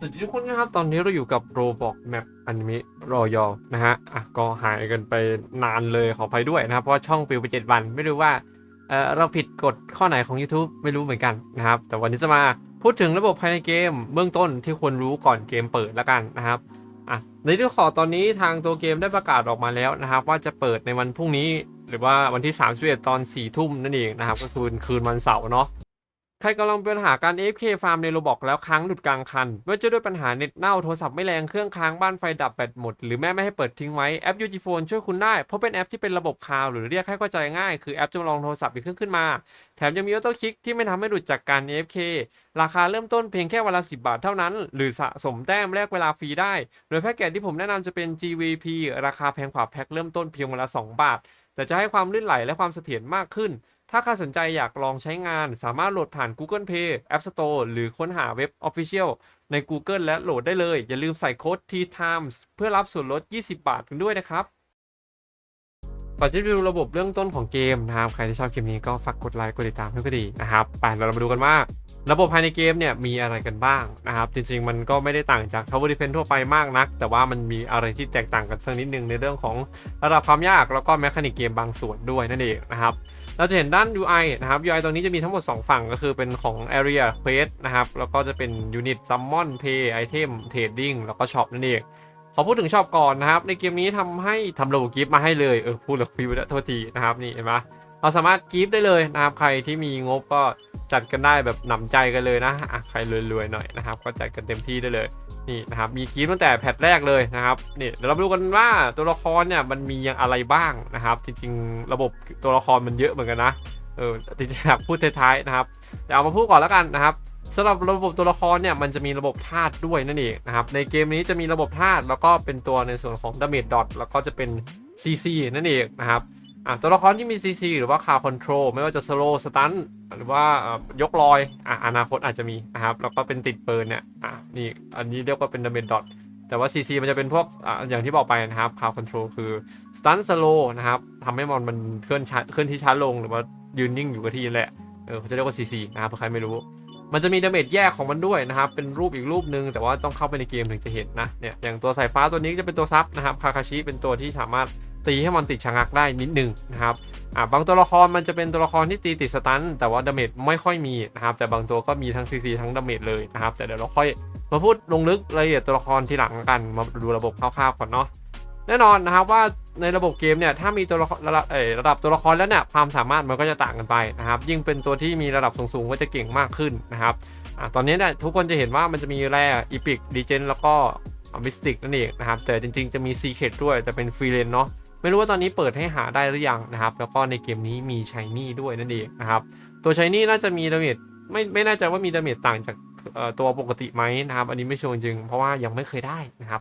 สวัสดีทุกคนนะครับ ตอนนี้เราอยู่กับโรบอกแมปอนิเมะรอยอนะฮะ อะ ก็หายกันไปนานเลยขออภัยด้วยนะครับ เพราะช่องปิวไปเจ็ดวัน ไม่รู้ว่า เออเราผิดกฎข้อไหนของ YouTube ไม่รู้เหมือนกันนะครับ แต่วันนี้จะมาพูดถึงระบบภายในเกม เบื้องต้นที่ควรรู้ก่อนเกมเปิดแล้วกันนะครับ อะ ในที่ขอตอนนี้ทางตัวเกมได้ประกาศออกมาแล้วนะครับ ว่าจะเปิดในวันพรุ่งนี้ หรือว่าวันที่ 31 ตอน4ทุ่มนั่นเองนะครับ ก็คือคืนวันเสาร์เนาะ ครกำลังเป็นปัญหาการ AFK ฟาร์มในโรบอกแล้วค้างหลุดกลางคันไม่ว่าจะด้วยปัญหาเน็ตเน่าโทรศัพท์ไม่แรงเครื่องค้างบ้านไฟดับแบตหมด หรือแม่ไม่ให้เปิดทิ้งไว้แอป UG Phone ช่วยคุณได้ เพราะเป็นแอปที่เป็นระบบคลาวหรือเรียกให้เข้าใจง่าย คือแอปจำลองโทรศัพท์อีกเครื่องขึ้นมา แถมยังมีออโต้คลิกที่ไม่ทำให้หลุดจากการ AFK ราคาเริ่มต้นเพียงแค่วันละ10 บาทเท่านั้น หรือสะสมแต้มแลกเวลาฟรีได้ โดยแพ็กเกจที่ผมแนะนำจะเป็น GVP ราคาแพงกว่าแพ็คเริ่มต้นเพียงวันละ2บาทแต่จะให้ความลื่นไหลและความเสถียรมากขึ้น ถ้าใครสนใจอยากลองใช้งานสามารถโหลดผ่าน Google Play App Store หรือค้นหาเว็บ Official ใน Google และโหลดได้เลย อย่าลืมใส่โค้ด T Times เพื่อรับส่วนลด 20 บาทกันด้วยนะครับ ก่อนที่จะดูระบบเรื่องต้นของเกมนะครับ ใครที่ชอบคลิปนี้ก็ฝากกดไลค์กดติดตามเพื่อก็ดีนะครับไปเรามาดูกันว่าระบบภายในเกมเนี่ยมีอะไรกันบ้างนะครับ จริงๆ มันก็ไม่ได้ต่างจาก Tower Defense ทั่วไปมากนัก แต่ว่ามันมีอะไรที่แตกต่างกันสักนิดนึงในเรื่องของระดับความยากแล้วก็แมคานิกเกมบางส่วนด้วยนั่นเองนะครับ เราจะเห็นด้าน UI นะครับ UI ตรงนี้จะมีทั้งหมด 2 ฝั่งก็คือเป็นของ Area Quest นะครับ แล้วก็จะเป็น Unit Summon Pay Item Trading แล้วก็ Shop นั่นเอง ขอพูดถึง Shop ก่อนนะครับ ในเกมนี้ทำให้ทำระบบกิฟต์มาให้เลยเออพูดหลักฟิวโทษทีนะครับนี่เห็นไหมเราสามารถกิฟต์ได้เลยนะครับ ใครที่มีงบก็จัดกันได้แบบหนำใจกันเลยนะอะใครรวยๆหน่อยนะครับ ก็จัดกันเต็มที่ได้เลยนี่นะครับมีกิฟต์ตั้งแต่แพทแรกเลยนะครับนี่เดี๋ยวเรามาดูกันว่าตัวละครเนี่ยมันมีอย่างอะไรบ้างนะครับ จริง ๆ ระบบตัวละครมันเยอะเหมือนกันนะเออจริงๆอยากพูดท้ายๆนะครับเดี๋ยวเอามาพูดก่อนแล้วกันนะครับ สำหรับระบบตัวละครเนี่ยมันจะมีระบบธาตุด้วยนั่นเองนะครับในเกมนี้จะมีระบบธาตุแล้วก็เป็นตัวในส่วนของ damage dot แล้วก็จะเป็น CC นั่นเองนะครับอะตัวละครที่มี CC หรือว่า car control ไม่ว่าจะ slow stun หรือว่ายกลอยอะอนาคตอาจจะมีนะครับแล้วก็เป็นติดเปืนเนี่ยอะนี่อันนี้เรียกว่าเป็น damage dot แต่ว่า CC มันจะเป็นพวกออย่างที่บอกไปนะครับ car control คือ stun slow นะครับทำให้มอนมันเคลื่อนช้าเคลื่อนที่ช้าลงหรือว่ายืนนิ่งอยู่กับที่แหละเออเขาจะเรียกว่า CC นะครับเผื่อใครไม่รู้ มันจะมีดาเมจแยกของมันด้วยนะครับ เป็นรูปอีกรูปหนึ่งแต่ว่าต้องเข้าไปในเกมถึงจะเห็นนะเนี่ยอย่างตัวสายฟ้าตัวนี้จะเป็นตัวซับนะครับคาคาชิเป็นตัวที่สามารถตีให้มันติดชะงักได้นิดนึงนะครับอ่าบางตัวละครมันจะเป็นตัวละครที่ตีติดสตันแต่ว่าดาเมจไม่ค่อยมีนะครับแต่บางตัวก็มีทั้ง CC ทั้งดาเมจเลยนะครับแต่เดี๋ยวเราค่อยมาพูดลงลึกรายละเอียดตัวละครทีหลังกันมาดูระบบคร่าวๆก่อนเนาะแน่นอนนะครับว่า ในระบบเกมเนี่ยถ้ามีตัวละครระดับเอ่ระดับตัวละครแล้วเนี่ยความสามารถมันก็จะต่างกันไปนะครับ ยิ่งเป็นตัวที่มีระดับสูงๆก็จะเก่งมากขึ้นนะครับอะตอนนี้เนี่ยทุกคนจะเห็นว่ามันจะมีแร่อีพิกดีเจนแล้วก็มิสติกนั่นเองนะครับ แต่จริงๆจะมีซีเคดด้วยแต่เป็นฟรีเลนเนาะไม่รู้ว่าตอนนี้เปิดให้หาได้หรือยังนะครับ แล้วก็ในเกมนี้มีชายนี่ด้วยนั่นเองนะครับ ตัวชายนี่น่าจะมีดาเมจไม่ไม่แน่ใจว่ามีดาเมจต่างจากตัวปกติไหมนะครับ อันนี้ไม่ชัวร์จริงเพราะว่ายังไม่เคยได้นะครับ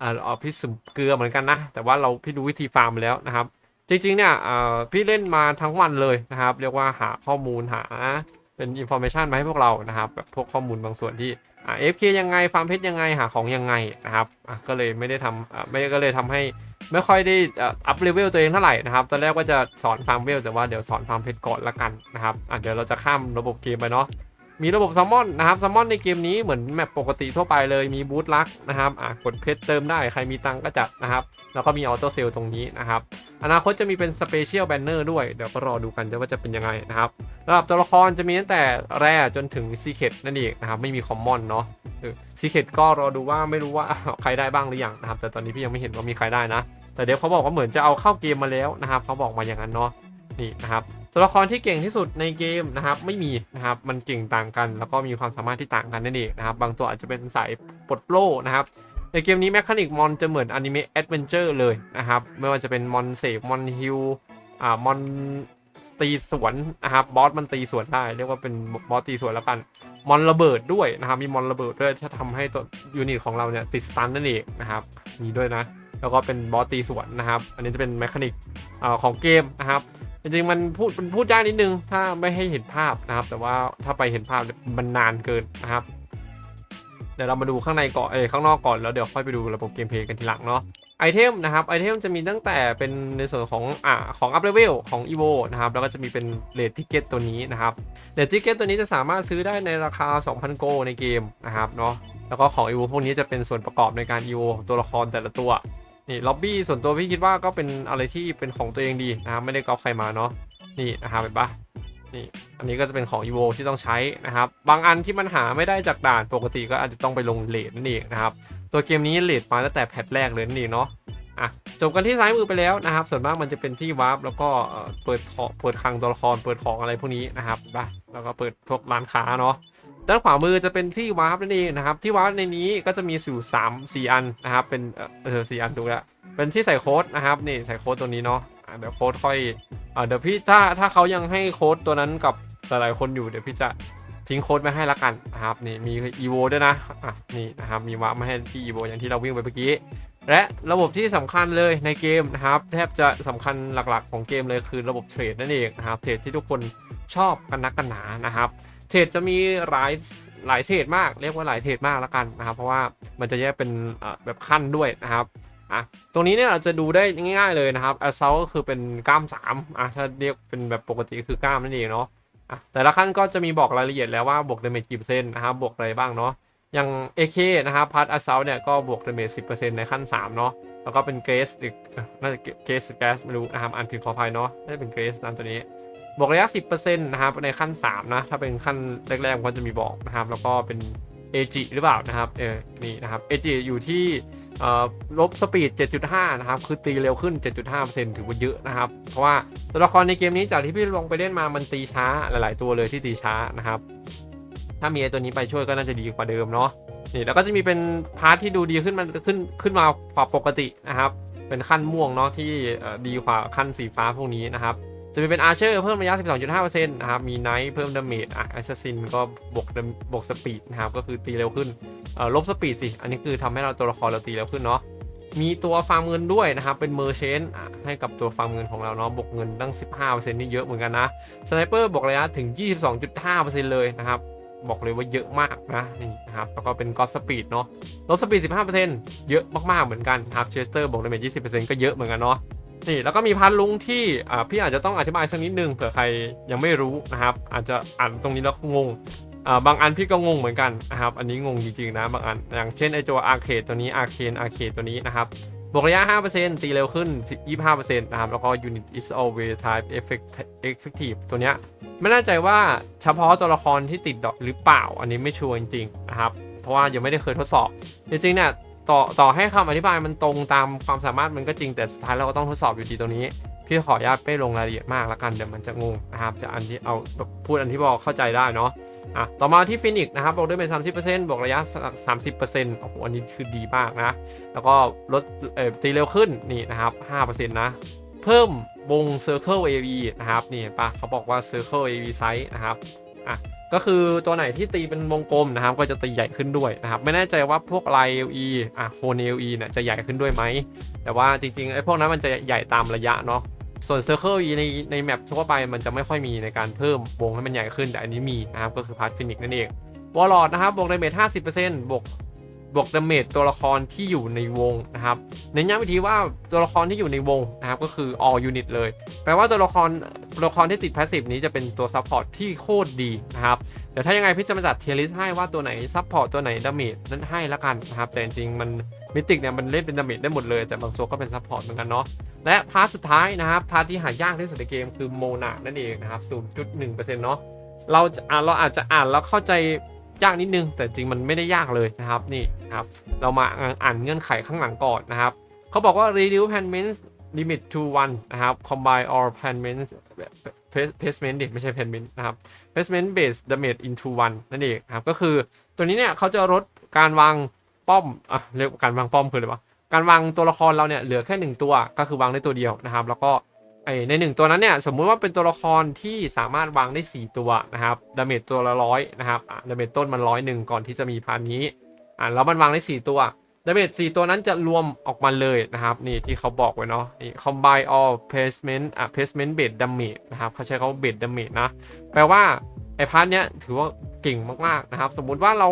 อ่าเอพี่สุ่มเกลือเหมือนกันนะ แต่ว่าเราพี่ดูวิธีฟาร์มมาแล้วนะครับ จริงๆเนี่ยอ่าพี่เล่นมาทั้งวันเลยนะครับ เรียกว่าหาข้อมูลหาเป็นอินโฟเมชันมาให้พวกเรานะครับแบบพวกข้อมูลบางส่วนที่เอ่า FK ยังไงฟาร์มเพชรยังไงหาของยังไงนะครับก็เลยไม่ได้ทำไม่ก็เลยทำให้ไม่ค่อยได้อัพเลเวลตัวเองเท่าไหร่นะครับตอนแรกว่าจะสอนฟาร์มเวลแต่ว่าเดี๋ยวสอนฟาร์มเพชรก่อนละกันนะครับเดี๋ยวเราจะข้ามระบบเกมไปเนาะ มีระบบซัมมอนนะครับซัมมอนในเกมนี้เหมือนแมปปกติทั่วไปเลยมีบูทลักนะครับอะกดเพชรเติมได้ใครมีตังก็จัดนะครับ แล้วก็มีออโต้เซลตรงนี้นะครับอนาคตจะมีเป็นสเปเชียลแบนเนอร์ด้วย เดี๋ยวก็รอดูกันว่าจะเป็นยังไงนะครับระดับตัวละครจะมีตั้งแต่แร่จนถึงซีเคดนั่นเองนะครับ ไม่มีคอมมอนเนาะซีเคดก็รอดูว่าไม่รู้ว่าใครได้บ้างหรือยังนะครับ แต่ตอนนี้พี่ยังไม่เห็นว่ามีใครได้นะ แต่เดี๋ยวเขาบอกว่าเหมือนจะเอาเข้าเกมมาแล้วนะครับเขาบอกมาอย่างนั้นเนาะนี่นะครับ ตัวละครที่เก่งที่สุดในเกมนะครับ ไม่มีนะครับ มันเก่งต่างกัน แล้วก็มีความสามารถที่ต่างกันนั่นเองนะครับ บางตัวอาจจะเป็นสายปลดโล่นะครับ ในเกมนี้แมคานิกมอนจะเหมือนอนิเมะแอดเวนเจอร์เลยนะครับ ไม่ว่าจะเป็นมอนเสกมอนฮิลอ่ามอน ตีสวนนะครับบอสมันตีสวนได้ เรียกว่าเป็นบอสตีสวนแล้วกันมอนระเบิดด้วยนะครับมีมอนระเบิดด้วยที่ทำให้ตัวยูนิตของเราเนี่ยติดสตันนั่นเองนะครับมีด้วยนะ แล้วก็เป็นบอสตีสวนนะครับ อันนี้จะเป็นแมคานิกของเกมนะครับจริงๆมันพูดมันพูดยากนิดนึง ถ้าไม่ให้เห็นภาพนะครับ แต่ว่าถ้าไปเห็นภาพมันนานเกินนะครับ เดี๋ยวเรามาดูข้างในก่อนเอ้ข้างนอกก่อนแล้วเดี๋ยวค่อยไปดูระบบเกมเพลย์กันทีหลังเนาะ ไอเทมนะครับไอเทมจะมีตั้งแต่เป็นในส่วนของอ่าของอัพเลเวลของ EVO นะครับแล้วก็จะมีเป็นเลททิเกตตัวนี้นะครับเลททิเกตตัวนี้จะสามารถซื้อได้ในราคา 2,000 โกในเกมนะครับเนาะแล้วก็ของ EVO พวกนี้จะเป็นส่วนประกอบในการ EVO ของตัวละครแต่ละตัวนี่ล็อบบี้ส่วนตัวพี่คิดว่าก็เป็นอะไรที่เป็นของตัวเองดีนะครับไม่ได้ก๊อปใครมาเนาะนี่นะครับเห็นปะ นี่อันนี้ก็จะเป็นของ EVO ที่ต้องใช้นะครับ บางอันที่มันหาไม่ได้จากด่านปกติก็อาจจะต้องไปลงเลทนั่นเองนะครับ ตัวเกมนี้เลทมาตั้งแต่แพทแรกเลยนั่นเองเนาะอะจบกันที่ซ้ายมือไปแล้วนะครับ ส่วนมากมันจะเป็นที่วาร์ปแล้วก็เปิดของเปิดคลังตัวละครเปิดของอะไรพวกนี้นะครับไปแล้วก็เปิดพวกร้านค้าเนาะด้านขวามือจะเป็นที่วาร์ปนั่นเองนะครับ ที่วาร์ปในนี้ก็จะมีสู่3 4 อันนะครับ เป็นเออสี่อันถูกแล้วเป็นที่ใส่โค้ดนะครับนี่ใส่โค้ดตัวนี้เนาะ เดี๋ยวโค้ดค่อยเอ่อเดี๋ยวพี่ถ้าถ้าเขายังให้โค้ดตัวนั้นกับหลายๆคนอยู่เดี๋ยวพี่จะทิ้งโค้ดไว้ให้ละกันนะครับนี่มี evo ด้วยนะอะนี่นะครับมีวาร์ปมาให้ที่ evo อย่างที่เราวิ่งไปเมื่อกี้และระบบที่สำคัญเลยในเกมนะครับแทบจะสำคัญหลักๆของเกมเลยคือระบบเทรดนั่นเองนะครับเทรดที่ทุกคนชอบกันนักกันหนานะครับเทรดจะมีหลายหลายเทรดมากเรียกว่าหลายเทรดมากล้วกันนะครับ เพราะว่ามันจะแยกเป็นแบบขั้นด้วยนะครับ อะตรงนี้เนี่ยเราจะดูได้ง่ายๆเลยนะครับ assault ก็คือเป็นกล้าม3อะถ้าเรียกเป็นแบบปกติก็คือกล้ามนั่นเองเนาะอะแต่ละขั้นก็จะมีบอกรายละเอียดแล้วว่าบวกดาเมจกี่เปอร์เซ็นต์นะครับบวกอะไรบ้างเนาะอย่าง AK นะครับพาร์ทอัสเซลเนี่ยก็บวกดาเมจ10%ในขั้น 3 เนาะแล้วก็เป็นเกรสอีกเอ่อน่าจะเกรสแกสไม่รู้นะครับอันผิดขออภัยเนาะน่าจะเป็นเกรสนั่นตัวนี้บวกระยะ 10%นะครับในขั้น 3 นะ ถ้าเป็นขั้นแรกๆก็จะมีบอกนะครับ แล้วก็เป็น AG หรือเปล่านะครับเออนี่นะครับ AG อยู่ที่ลบสปีด 7.5 นะครับ คือตีเร็วขึ้น 7.5%ถือว่าเยอะนะครับ เพราะว่าตัวละครในเกมนี้จากที่พี่ลงไปเล่นมามันตีช้าหลาย ๆ ตัวเลยที่ตีช้านะครับ ถ้ามีไอ้ตัวนี้ไปช่วยก็น่าจะดีกว่าเดิมเนาะนี่แล้วก็จะมีเป็นพาร์ทที่ดูดีขึ้นมันขึ้นขึ้นมากว่าปกตินะครับ เป็นขั้นม่วงเนาะที่ดีกว่าขั้นสีฟ้าพวกนี้นะครับ จะมีเป็นอาร์เชอร์เพิ่มระยะ 12.5%นะครับ มีไนท์เพิ่มดาเมจอะแอสซัสซินก็บวกบวกสปีดนะครับ ก็คือตีเร็วขึ้นเอ่อลบสปีดสิ อันนี้คือทำให้เราตัวละครเราตีเร็วขึ้นเนาะ มีตัวฟาร์มเงินด้วยนะครับ เป็นเมอร์เชนให้กับตัวฟาร์มเงินของเราเนาะ บวกเงินตั้ง 15%นี่เยอะเหมือนกันนะ สไนเปอร์บวกระยะถึง 22.5%เลยนะครับ บอกเลยว่าเยอะมากนะนี่นะครับ แล้วก็เป็นก็สปีดเนาะ ลดสปีด 15%เยอะมากๆเหมือนกันครับเชสเตอร์บอกดาเมจ20%ก็เยอะเหมือนกันเนาะ นี่แล้วก็มีพาร์ทลุงที่พี่อาจจะต้องอธิบายสักนิดนึงเผื่อใครยังไม่รู้นะครับ อาจจะอ่านตรงนี้แล้วงงบางอันพี่ก็งงเหมือนกันนะครับอันนี้งงจริงๆนะบางอันอย่างเช่นไอตัวอาร์เคดตัวนี้อาร์เคนอาร์เคดตัวนี้นะครับบวกระยะ 5%ตีเร็วขึ้น 25%นะครับ แล้วก็ unit is always type effect effective ตัวเนี้ยไม่แน่ใจว่าเฉพาะตัวละครที่ติดดอกหรือเปล่า อันนี้ไม่ชัวร์จริงๆนะครับ เพราะว่ายังไม่ได้เคยทดสอบ จริงๆเนี่ย ต่อต่อให้คำอธิบายมันตรงตามความสามารถมันก็จริงแต่สุดท้ายเราก็ต้องทดสอบอยู่ดีตรงนี้ พี่ขออนุญาตไม่ลงรายละเอียดมากละกันเดี๋ยวมันจะงงนะครับจะอันที่เอาพูดอันที่บอกเข้าใจได้เนาะอะต่อมาที่ฟินิกนะครับบอกด้วยเป็น 30%บอกระยะ 30%โอ้โหอันนี้คือดีมากนะ แล้วก็ลดเอ่อตีเร็วขึ้นนี่นะครับ5%นะเพิ่มวง Circle AV นะครับนี่ปะเขาบอกว่า Circle AV Size นะครับอะ ก็คือตัวไหนที่ตีเป็นวงกลมนะครับ ก็จะตีใหญ่ขึ้นด้วยนะครับ ไม่แน่ใจว่าพวกลาย LE อะโคน LE เนี่ยจะใหญ่ขึ้นด้วยไหม แต่ว่าจริงๆไอ้พวกนั้นมันจะใหญ่ตามระยะเนาะส่วน Circle E ในในแมปทั่วไปมันจะไม่ค่อยมีในการเพิ่มวงให้มันใหญ่ขึ้นแต่อันนี้มีนะครับก็คือพาร์ทฟินิกนั่นเองวอลลอดนะครับบวกดาเมจ50%บวก บวกดาเมจตัวละครที่อยู่ในวงนะครับเน้นย้ำอีกทีว่าตัวละครที่อยู่ในวงนะครับก็คือ all unit เลย แปลว่าตัวละครตัวละครที่ติด passive นี้จะเป็นตัว support ที่โคตรดีนะครับเดี๋ยวถ้ายังไงพี่จะมาจัดเทียริสให้ว่าตัวไหน support ตัวไหนดาเมจนั้นให้ละกันนะครับแต่จริงมันมิติกเนี่ยมันเล่นเป็นดาเมจได้หมดเลย แต่บางโซก็เป็น support เหมือนกันเนาะและพาร์ทสุดท้ายนะครับพาร์ทที่หายากที่สุดในเกมคือโมนานั่นเองนะครับ0.1%เนาะเราอ่าเราอาจจะอ่านแล้วเข้าใจ ยากนิดนึง แต่จริงมันไม่ได้ยากเลยนะครับนี่นะครับเรามาอ่านเงื่อนไขข้างหลังก่อนนะครับเขาบอกว่า reduce payments limit to one นะครับ combine all payments placement ดิไม่ใช่ payment นะครับ placement based damage into one นั่นเองนะครับก็คือตัวนี้เนี่ยเขาจะลดการวางป้อมอะเรียกว่าการวางป้อมคืออะไรวะการวางตัวละครเราเนี่ยเหลือแค่หนึ่งตัวก็คือวางได้ตัวเดียวนะครับ แล้วก็ ไอในหนึ่งตัวนั้นเนี่ยสมมุติว่าเป็นตัวละครที่สามารถวางได้ 4 ตัวนะครับดาเมจตัวละร้อยนะครับดาเมจต้นมันร้อยหนึ่งก่อนที่จะมีพานนี้อ่าแล้วมันวางได้ 4 ตัวดาเมจ4ตัวนั้นจะรวมออกมาเลยนะครับนี่ที่เขาบอกไว้เนาะนี่ combine all placement อะ placement base damage นะครับเขาใช้คำว่า base damage นะแปลว่าไอพาร์ทเนี้ยถือว่าเก่งมากๆนะครับสมมุติว่าเรา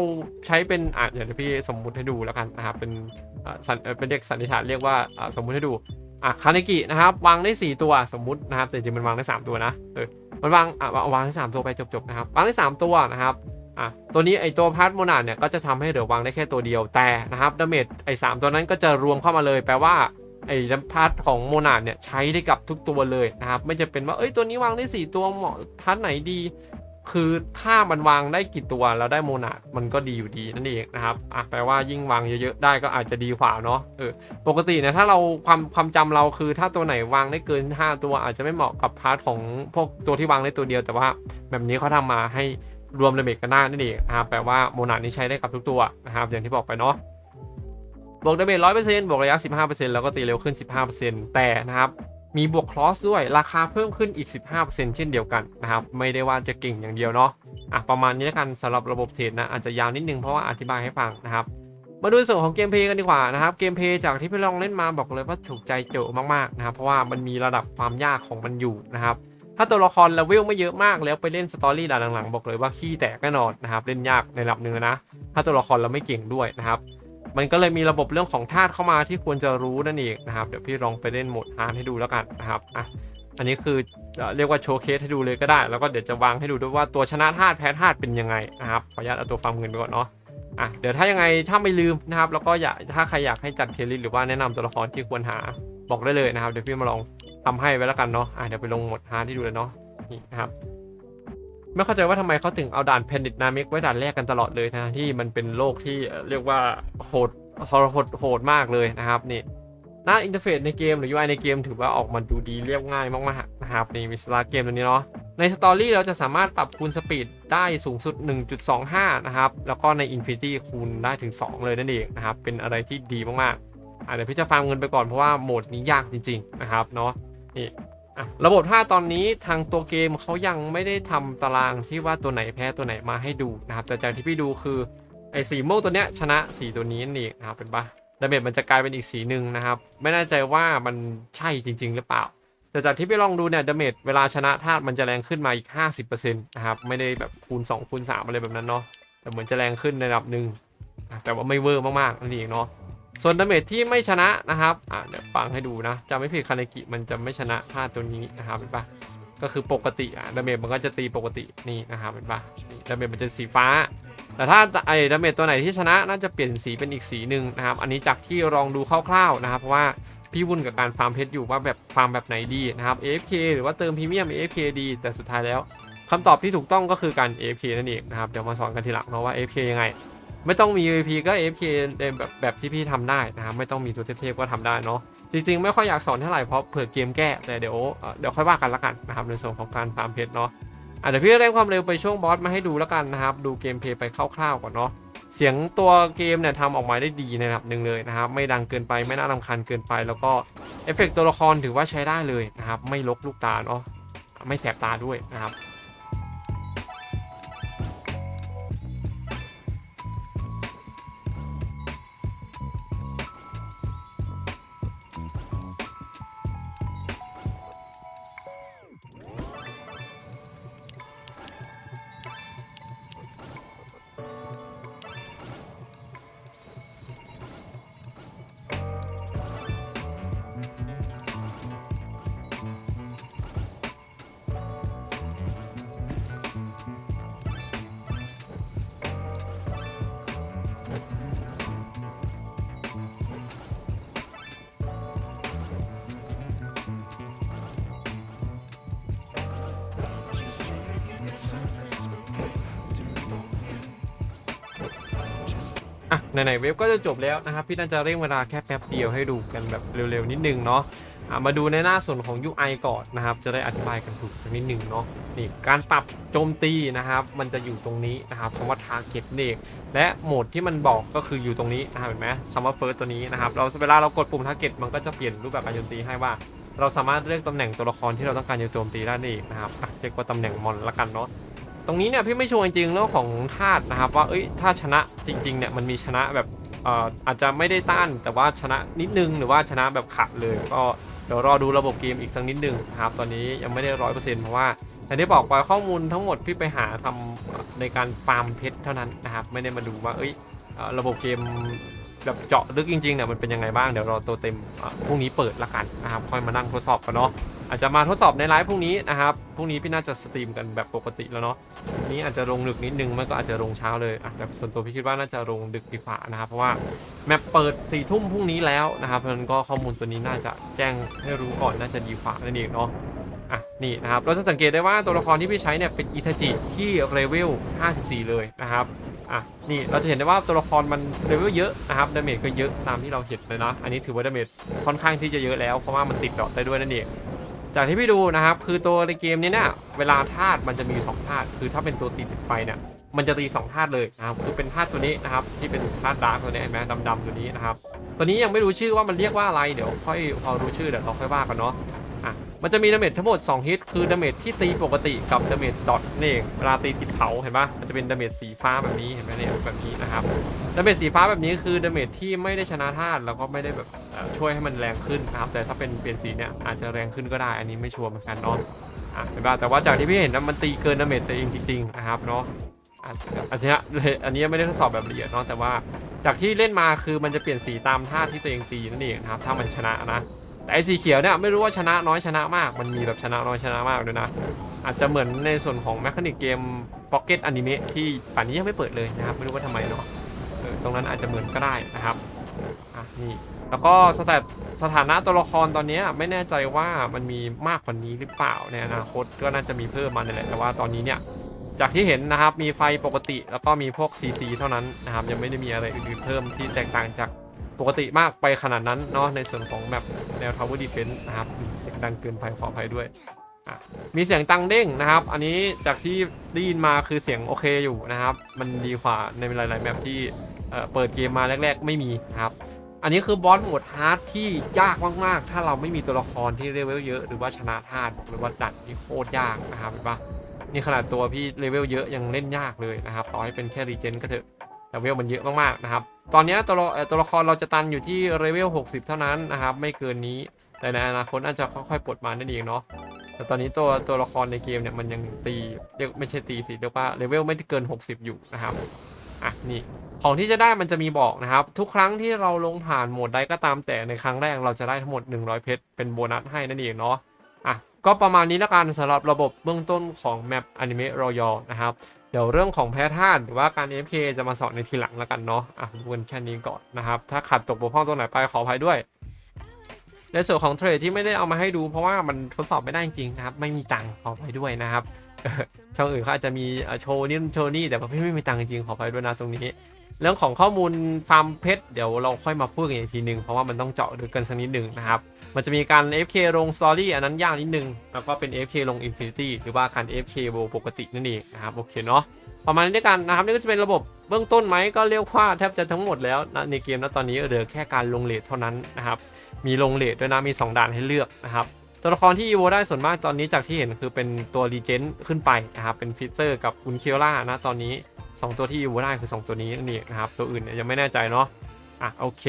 ใช้เป็นอะเดี๋ยวพี่สมมุติให้ดูแล้วกันนะครับเป็นเอ่อเป็นเด็กสันนิษฐานเรียกว่าอะสมมุติให้ดู อะคาเนกินะครับวางได้ 4 ตัวสมมุตินะครับแต่จริงๆมันวางได้ 3 ตัวนะเออมันวางอะวางได้ 3 ตัวไปจบๆนะครับวางได้ 3 ตัวนะครับอะตัวนี้ไอตัวพาร์ทโมนาดเนี่ยก็จะทำให้เหลือวางได้แค่ตัวเดียวแต่นะครับดาเมจไอสามตัวนั้นก็จะรวมเข้ามาเลยแปลว่าไอพาร์ทของโมนาดเนี่ยใช้ได้กับทุกตัวเลยนะครับไม่จะเป็นว่าเอ้ยตัวนี้วางได้ 4 ตัวเหมาะพาร์ทไหนดี คือถ้ามันวางได้กี่ตัวแล้วได้โมนาดมันก็ดีอยู่ดีนั่นเองนะครับอะแปลว่ายิ่งวางเยอะๆได้ก็อาจจะดีกว่าเนาะเออปกติเนี่ยถ้าเราความความจำเราคือถ้าตัวไหนวางได้เกิน 5 ตัวอาจจะไม่เหมาะกับพาร์ทของพวกตัวที่วางได้ตัวเดียวแต่ว่า แบบนี้เขาทำมาให้รวมดาเมจกันได้นั่นเองนะครับแปลว่าโมนานี้ใช้ได้กับทุกตัวนะครับอย่างที่บอกไปเนาะบวกดาเมจร้อยเปอร์เซ็นต์บวกระยะ15%แล้วก็ตีเร็วขึ้น15%แต่นะครับ มีบวกคลอสด้วยราคาเพิ่มขึ้นอีก 15%เช่นเดียวกันนะครับ ไม่ได้ว่าจะเก่งอย่างเดียวเนาะอะประมาณนี้แล้วกันสำหรับระบบเทรดนะอาจจะยาวนิดนึงเพราะว่าอธิบายให้ฟังนะครับมาดูส่วนของเกมเพย์กันดีกว่านะครับเกมเพย์จากที่พี่ลองเล่นมาบอกเลยว่าถูกใจโจมากๆนะครับเพราะว่ามันมีระดับความยากของมันอยู่นะครับถ้าตัวละครเลเวลไม่เยอะมากแล้วไปเล่นสตอรี่ด่านหลังๆบอกเลยว่าขี้แตกแน่นอนนะครับเล่นยากในระดับหนึ่งนะ ถ้าตัวละครเราไม่เก่งด้วยนะครับ มันก็เลยมีระบบเรื่องของธาตุเข้ามาที่ควรจะรู้นั่นเองนะครับ เดี๋ยวพี่ลองไปเล่นโหมดฮาร์ดให้ดูแล้วกันนะครับอะอันนี้คือเรียกว่าโชว์เคสให้ดูเลยก็ได้ แล้วก็เดี๋ยวจะวางให้ดูด้วยว่าตัวชนะธาตุแพ้ธาตุเป็นยังไงนะครับขออนุญาตเอาตัวฟาร์มเงินไปก่อนเนาะอะเดี๋ยวถ้ายังไงถ้าไม่ลืมนะครับแล้วก็อยากถ้าใครอยากให้จัดเทลิสหรือว่าแนะนำตัวละครที่ควรหาบอกได้เลยนะครับ เดี๋ยวพี่มาลองทำให้ไว้แล้วกันเนาะอะเดี๋ยวไปลงโหมดฮาร์ดให้ดูเลยเนาะนี่นะครับ ไม่เข้าใจว่าทำไมเขาถึงเอาด่านเพนดิตนามิกไว้ด่านแรกกันตลอดเลยนะที่มันเป็นโลกที่เรียกว่าโหดทรหดโหดมากเลยนะครับนี่หน้าอินเทอร์เฟซในเกมหรือ UI ในเกมถือว่าออกมาดูดีเรียบง่ายมากๆนะครับนี่มีสตาร์เกมตัวนี้เนาะในสตอรี่เราจะสามารถปรับคูณสปีดได้สูงสุด 1.25 นะครับ แล้วก็ใน Infinity คูณได้ถึง 2 เลยนั่นเองนะครับ เป็นอะไรที่ดีมากๆอะเดี๋ยวพี่จะฟาร์มเงินไปก่อนเพราะว่าโหมดนี้ยากจริง ๆ นะครับเนาะนี่ อะระบบท่าตอนนี้ทางตัวเกมเขายังไม่ได้ทำตารางที่ว่าตัวไหนแพ้ตัวไหนมาให้ดูนะครับ แต่จากที่พี่ดูคือไอ้สีม่วงตัวเนี้ยชนะสีตัวนี้นี่นะครับเป็นปะดาเมจมันจะกลายเป็นอีกสีหนึ่งนะครับ ไม่แน่ใจว่ามันใช่จริง ๆ หรือเปล่า แต่จากที่พี่ลองดูเนี่ยดาเมจเวลาชนะธาตุมันจะแรงขึ้นมาอีก 50%นะครับ ไม่ได้แบบคูณ 2 คูณ 3 อะไรแบบนั้นเนาะแต่เหมือนจะแรงขึ้นในระดับหนึ่งแต่ว่าไม่เวอร์มากๆนั่นเองเนาะ ส่วนดาเมจที่ไม่ชนะนะครับอ่าเดี๋ยวฟังให้ดูนะจะไม่ผิดคาเนกิมันจะไม่ชนะท่าตัวนี้นะครับเห็นปะก็คือปกติอะดาเมจมันก็จะตีปกตินี่นะครับเห็นปะดาเมจมันจะสีฟ้า แต่ถ้าไอ้ดาเมจตัวไหนที่ชนะน่าจะเปลี่ยนสีเป็นอีกสีหนึ่งนะครับ อันนี้จากที่ลองดูคร่าวๆนะครับเพราะว่าพี่วุ่นกับการฟาร์มเพชรอยู่ว่าแบบฟาร์มแบบไหนดีนะครับ AFK หรือว่าเติมพรีเมียม AFK ดี แต่สุดท้ายแล้วคำตอบที่ถูกต้องก็คือการ AFK นั่นเองนะครับเดี๋ยวมาสอนกันทีหลังเนาะว่า AFK ยังไง ไม่ต้องมี UAP ก็ AFK ในแบบแบบที่พี่ทำได้นะครับไม่ต้องมีตัวเทพๆก็ทำได้เนาะจริงๆ ไม่ค่อยอยากสอนเท่าไหร่เพราะเผื่อเกมแก้แต่เดี๋ยวเดี๋ยวค่อยว่ากันละกันนะครับในส่วนของการฟาร์มเพชรเนาะอะเดี๋ยวพี่เร่งความเร็วไปช่วงบอสมาให้ดูแล้วกันนะครับ ดูเกมเพย์ไปคร่าวๆก่อนเนาะเสียงตัวเกมเนี่ยทำออกมาได้ดีในระดับหนึ่งเลยนะครับ ไม่ดังเกินไปไม่น่ารำคาญเกินไป แล้วก็เอฟเฟกต์ตัวละครถือว่าใช้ได้เลยนะครับ ไม่ลกลูกตาเนาะไม่แสบตาด้วยนะครับ ไหนๆเว็บก็จะจบแล้วนะครับ พี่น่าจะเร่งเวลาแค่แป๊บเดียวให้ดูกันแบบเร็วๆนิดนึงเนาะมาดูในหน้าส่วนของ UI ก่อนนะครับ จะได้อธิบายกันถูกสักนิดหนึ่งเนาะนี่การปรับโจมตีนะครับ มันจะอยู่ตรงนี้นะครับคำว่า target เองและโหมดที่มันบอกก็คืออยู่ตรงนี้นะครับเห็นไหมคำว่า first ตัวนี้นะครับ เราเวลาเรากดปุ่ม target มันก็จะเปลี่ยนรูปแบบการโจมตีให้ว่า เราสามารถเลือกตำแหน่งตัวละครที่เราต้องการจะโจมตีได้นั่นเองนะครับเรียกว่าตำแหน่งมอนละกันเนาะ ตรงนี้เนี่ยพี่ไม่ชัวร์จริงๆเรื่องของธาตุนะครับว่าเอ้ยถ้าชนะจริงๆเนี่ยมันมีชนะแบบอาจจะไม่ได้ต้านแต่ว่าชนะนิดนึงหรือว่าชนะแบบขาดเลยก็เดี๋ยวรอดูระบบเกมอีกสักนิดนึงนะครับตอนนี้ยังไม่ได้ร้อยเปอร์เซ็นต์เพราะว่าอย่างที่บอกไปข้อมูลทั้งหมดพี่ไปหาทำในการฟาร์มเพชรเท่านั้นนะครับไม่ได้มาดูว่าเอ้ยระบบเกมแบบเจาะลึกจริงๆเนี่ยมันเป็นยังไงบ้างเดี๋ยวรอตัวเต็มพรุ่งนี้เปิดละกันนะครับค่อยมานั่งทดสอบกันเนาะ อาจจะมาทดสอบในไลฟ์พรุ่งนี้นะครับ พรุ่งนี้พี่น่าจะสตรีมกันแบบปกติแล้วเนาะวันนี้อาจจะลงดึกนิดนึงไม่ก็อาจจะลงเช้าเลยแต่ส่วนตัวพี่คิดว่าน่าจะลงดึกดีกว่านะครับ เพราะว่าแมปเปิด4ี่ทุ่มพรุ่งนี้แล้วนะครับเพราะฉะนั้นก็ข้อมูลตัวนี้น่าจะแจ้งให้รู้ก่อนน่าจะดีกว่านั่นเองเนาะอะนี่นะครับเราจะสังเกตได้ว่าตัวละครที่พี่ใช้เนี่ยเป็นอิทาจิที่เลเวล 54 เลยนะครับอะนี่เราจะเห็นได้ว่าตัวละครมันเลเวลเยอะนะครับดาเมจก็เยอะตามที่เราเห็นเลยนะ อันนี้ถือว่าดาเมจค่อนข้างที่จะเยอะแล้วเพราะว่ามันติดดอกได้ด้วยนั่นเอง จากที่พี่ดูนะครับ คือตัวในเกมนี้เนี่ยเวลาธาตุมันจะมี2ธาตุคือถ้าเป็นตัวตีติดไฟเนี่ยมันจะตี2ธาตุเลยนะครับคือเป็นธาตุตัวนี้นะครับ ที่เป็นธาตุดาร์กตัวนี้เห็นไหมดำๆตัวนี้นะครับตัวนี้ยังไม่รู้ชื่อว่ามันเรียกว่าอะไรเดี๋ยวค่อยพอรู้ชื่อเดี๋ยวเราค่อยว่ากันเนาะอะ มันจะมีดาเมจทั้งหมด 2 ฮิต คือดาเมจที่ตีปกติกับดาเมจดอทนี่เองเวลาตีติดเผาเห็นปะมันจะเป็นดาเมจสีฟ้าแบบนี้เห็นไหมเนี่ยแบบนี้นะครับดาเมจสีฟ้าแบบนี้คือดาเมจที่ไม่ได้ชนะธาตุแล้วก็ไม่ได้แบบช่วยให้มันแรงขึ้นนะครับแต่ถ้าเป็นเปลี่ยนสีเนี่ยอาจจะแรงขึ้นก็ได้ อันนี้ไม่ชัวร์เหมือนกันเนาะอะเห็นปะแต่ว่าจากที่พี่เห็นนะมันตีเกินดาเมจตัวเองจริงๆนะครับเนาะอันนี้เลยอันนี้ไม่ได้ทดสอบแบบละเอียดเนาะแต่ว่าจากที่เล่นมาคือมันจะเปลี่ยนสีตามธาตุที่ตัวเองตีนั่นเองนะครับถ้ามันชนะนะ แต่ไอสีเขียวเนี่ยไม่รู้ว่าชนะน้อยชนะมาก มันมีแบบชนะน้อยชนะมากด้วยนะ อาจจะเหมือนในส่วนของแมคานิกเกม Pocket Anime ที่ป่านนี้ยังไม่เปิดเลยนะครับ ไม่รู้ว่าทำไมเนาะตรงนั้นอาจจะเหมือนก็ได้นะครับอะนี่แล้วก็สถาสถานะตัวละครตอนนี้ไม่แน่ใจว่ามันมีมากกว่านี้หรือเปล่าในอนาคตก็น่าจะมีเพิ่มมาเนี่ยแหละแต่ว่าตอนนี้เนี่ยจากที่เห็นนะครับมีไฟปกติแล้วก็มีพวก CC เท่านั้นนะครับยังไม่ได้มีอะไรอื่นๆเพิ่มที่แตกต่างจาก ปกติมากไปขนาดนั้นเนาะในส่วนของแบบแนว Tower Defense นะครับเสียงดังเกินไปขออภัยด้วย มีเสียงตังเด้งนะครับ อันนี้จากที่ได้ยินมาคือเสียงโอเคอยู่นะครับ มันดีกว่าในหลาย ๆ แมปที่เเปิดเกมมาแรก ๆ ไม่มีนะครับ อันนี้คือบอสโหมดฮาร์ดที่ยากมาก ๆ ถ้าเราไม่มีตัวละครที่เลเวลเยอะหรือว่าชนะธาตุหรือว่าดัดนี่โคตรยากนะครับเห็นปะนี่ขนาดตัวพี่เลเวลเยอะยังเล่นยากเลยนะครับต่อให้เป็นแค่รีเจนก็เถอะแต่เวลมันเยอะมากๆนะครับ ตอนนี้ตัวเอ่อตัวละครเราจะตันอยู่ที่เลเวล 60 เท่านั้นนะครับ ไม่เกินนี้ แต่ในอนาคตน่าจจะค่อยๆปลดมานั่นเองเนาะ แต่ตอนนี้ตัวตัวละครในเกมเนี่ยมันยังตีเรียกไม่ใช่ตีสิเรียกว่าเลเวลไม่ได้เกิน 60 อยู่นะครับ อะนี่ของที่จะได้มันจะมีบอกนะครับ ทุกครั้งที่เราลงผ่านโหมดใดก็ตามแต่ในครั้งแรกเราจะได้ทั้งหมด 100 เพชรเป็นโบนัสให้นั่นเองเนาะอะก็ประมาณนี้ละกันสำหรับระบบเบื้องต้นของแมปอนิเมะรอยนะครับ เดี๋ยวเรื่องของแพ้ธาตุหรือว่าการ AFK จะมาสอนในทีหลังแล้วกันเนาะอะดูกันแค่นี้ก่อนนะครับ ถ้าขัดตกบกพร่องตรงไหนไปขออภัยด้วย ในส่วนของเทรดที่ไม่ได้เอามาให้ดู เพราะว่ามันทดสอบไม่ได้จริงนะครับ ไม่มีตังค์ขออภัยด้วยนะครับช่องอื่นเขาอาจจะมีเออโชว์นี่โชว์นี่แต่ว่าพี่ไม่มีตังค์จริงขออภัยด้วยนะตรงนี้ เรื่องของข้อมูลฟาร์มเพชรเดี๋ยวเราค่อยมาพูดกันอีกทีหนึ่งเพราะว่ามันต้องเจาะลึกกันสักนิดหนึ่งนะครับมันจะมีการ FK ลงสตอรี่อันนั้นยากนิดนึง แล้วก็เป็น FK ลง Infinity หรือว่าการ FK โบปกตินั่นเองนะครับโอเคเนาะประมาณนี้ด้วยกันนะครับนี่ก็จะเป็นระบบเบื้องต้นไหมก็เรียกว่าแทบจะทั้งหมดแล้วนะในเกมนะตอนนี้เหลือแค่การลงเลทเท่านั้นนะครับมีลงเลทด้วยนะมี 2ด่านให้เลือกนะครับตัวละครที่อีโวได้ส่วนมากตอนนี้จากที่เห็นคือเป็นตัวรีเจนขึ้นไปนะครับเป็นฟิเตอร์กับอุนเคียวล่านะตอนนี้ 2 ตัวที่อีโวได้คือ 2 ตัวนี้นั่นะครับตัวอื่นยังไม่แน่ใจเนาะอะโอเค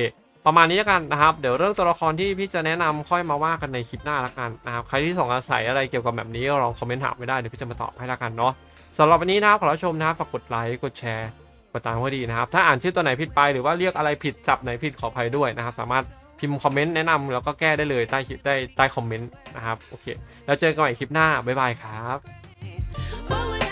ประมาณนี้แล้วกันนะครับ เดี๋ยวเรื่องตัวละครที่พี่จะแนะนำค่อยมาว่ากันในคลิปหน้าละกันนะครับใครที่สงสัยอะไรเกี่ยวกับแบบนี้ลองคอมเมนต์ถามไม่ได้เดี๋ยวพี่จะมาตอบให้ละกันเนาะสำหรับวันนี้นะครับขอรับชมนะครับฝากกดไลค์กดแชร์กดตามให้ดีนะครับ ถ้าอ่านชื่อตัวไหนผิดไปหรือว่าเรียกอะไรผิดจับไหนผิดขออภัยด้วยนะครับ สามารถพิมพ์คอมเมนต์แนะนำแล้วก็แก้ได้เลยใต้คลิปใต้ใต้คอมเมนต์นะครับโอเค แล้วเจอกันใหม่คลิปหน้าบ๊ายบายครับ